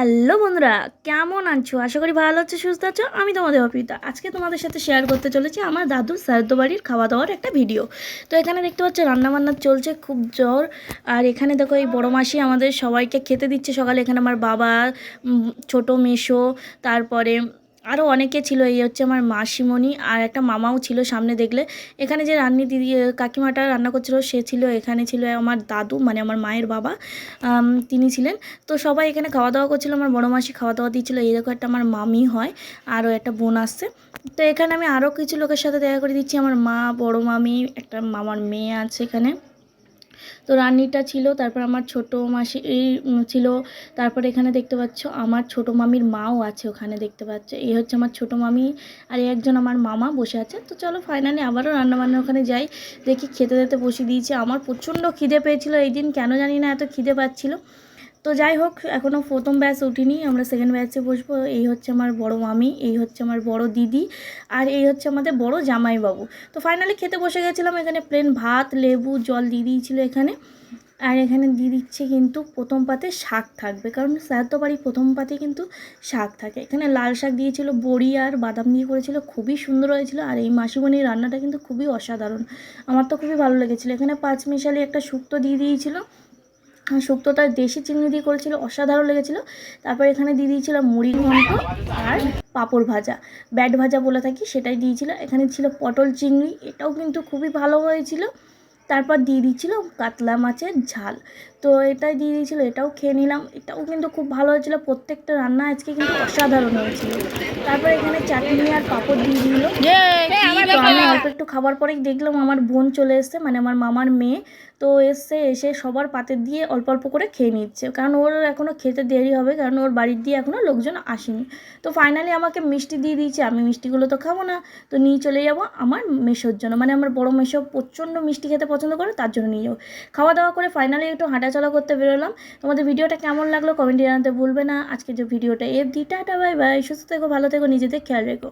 Hello বন্ধুরা, কেমন আছো? আশা করি ভালো আছো, সুস্থ আছো। আমি তোমাদের অপিতা আজকে তোমাদের সাথে শেয়ার করতে চলেছি আমার দাদুর শ্রাদ্ধ বাড়ির খাওয়া দাওয়ার একটা ভিডিও তো এখানে দেখতে পাচ্ছ, রান্নাবান্না চলছে খুব জ্বর আর এখানে দেখো এই বড়ো মাসি আমাদের সবাইকে খেতে দিচ্ছে সকালে। এখানে আমার বাবা ছোট মেশো তারপরে আরও অনেকে ছিল, এই হচ্ছে আমার মাসিমণি আর একটা মামাও ছিল সামনে দেখলে। এখানে যে রান্নি দিদি কাকিমাটা রান্না করছিল, সে ছিল, এখানে ছিল আমার দাদু মানে আমার মায়ের বাবা তিনি ছিলেন। তো সবাই এখানে খাওয়া দাওয়া করছিল, আমার বড় মাসি খাওয়া দাওয়া দিচ্ছিল, এই দেখো একটা আমার মামি হয় আরও একটা বোন আসছে। তো এখানে আমি আরও কিছু লোকের সাথে দেখা করে দিচ্ছি, আমার মা, বড় মামি, একটা মামার মেয়ে আছে এখানে। তো রান্নিটা ছিল তারপর আমার ছোট মাসি এই, ছিল তারপর এখানে দেখতে পাচ্ছ আমার ছোট মামির মাও আছে ওখানে দেখতে পাচ্ছ। এই হচ্ছে আমার ছোট মামি আর একজন আমার মামা বসে আছে। তো চলো ফাইনালি আবারও রান্নাবান্নার ওখানে যাই দেখি খেতে খেতে বসে দিয়েছে। আমার প্রচণ্ড খিদে পেয়েছিল এই দিন কেন জানি না এত খিদে পাচ্ছিল। তো যাই হোক এখনও প্রথম ব্যাচ উঠিনি, আমরা সেকেন্ড ব্যাচে বসবো। এই হচ্ছে আমার বড় মামি, এই হচ্ছে আমার বড় দিদি, আর এই হচ্ছে আমাদের বড় জামাইবাবু। তো ফাইনালি খেতে বসে গেছিলাম এখানে প্লেন ভাত, লেবু, জল দিয়ে দিয়েছিল এখানে। আর এখানে দিয়ে দিচ্ছে কিন্তু প্রথম পাতে শাক থাকবে, কারণ শ্রাদ্ধ বাড়ি প্রথম পাতে কিন্তু শাক থাকে। এখানে লাল শাক দিয়েছিল, বড়ি আর বাদাম দিয়ে করেছিল, খুবই সুন্দর হয়েছিল, আর এই মাসিমণির রান্নাটা কিন্তু খুবই অসাধারণ। আমার তো খুবই ভালো লেগেছিলো। এখানে পাঁচ মিশালি একটা শুক্তো দিয়ে দিয়েছিল শুক্তোটা দেশি চিংড়ি দিয়ে করেছিল অসাধারণ লেগেছিল। তারপর এখানে দিয়ে দিয়েছিল মুড়ি ঘন্ট আর পাঁপড় ভাজা। ব্যাট ভাজা বলে থাকি সেটাই দিয়েছিল। এখানে ছিল পটল চিংড়ি এটাও কিন্তু খুবই ভালো হয়েছিল। তারপর দিয়ে দিয়েছিল কাতলা মাছের ঝাল। তো এটাই দিয়ে দিয়েছিল এটাও খেয়ে নিলাম। এটাও কিন্তু খুব ভালো হয়েছিল প্রত্যেকটা রান্না আজকে কিন্তু অসাধারণ হয়েছিল। তারপর এখানে চাটনি আর পাঁপড় দিয়ে দিল। আমি অল্প একটু খাবার পরেই দেখলাম আমার বোন চলে এসছে মানে আমার মামার মেয়ে। তো এসছে এসে সবার পাতে দিয়ে অল্প অল্প করে খেয়ে নিচ্ছে। কারণ ওর এখনও খেতে দেরি হবে, কারণ ওর বাড়ির দিয়ে এখনও লোকজন আসেনি। তো ফাইনালি আমাকে মিষ্টি দিয়ে দিয়েছে, আমি মিষ্টিগুলো তো খাব না। তো নিয়ে চলে যাব আমার মেশোর জন্য। মানে আমার বড় মেশো প্রচণ্ড মিষ্টি খেতে পছন্দ করে, তার জন্য নিয়ে যাব। খাওয়া দাওয়া করে ফাইনালি একটু হাঁটাচলা করতে বেরোলাম। তোমাদের ভিডিওটা কেমন লাগল কমেন্টে জানাতে ভুলবে না। আজকে যে ভিডিওটা এফ দি টাটা বাই বাই সুস্থ থেকো, ভালো থেকো, নিজেদের খেয়াল রেখো।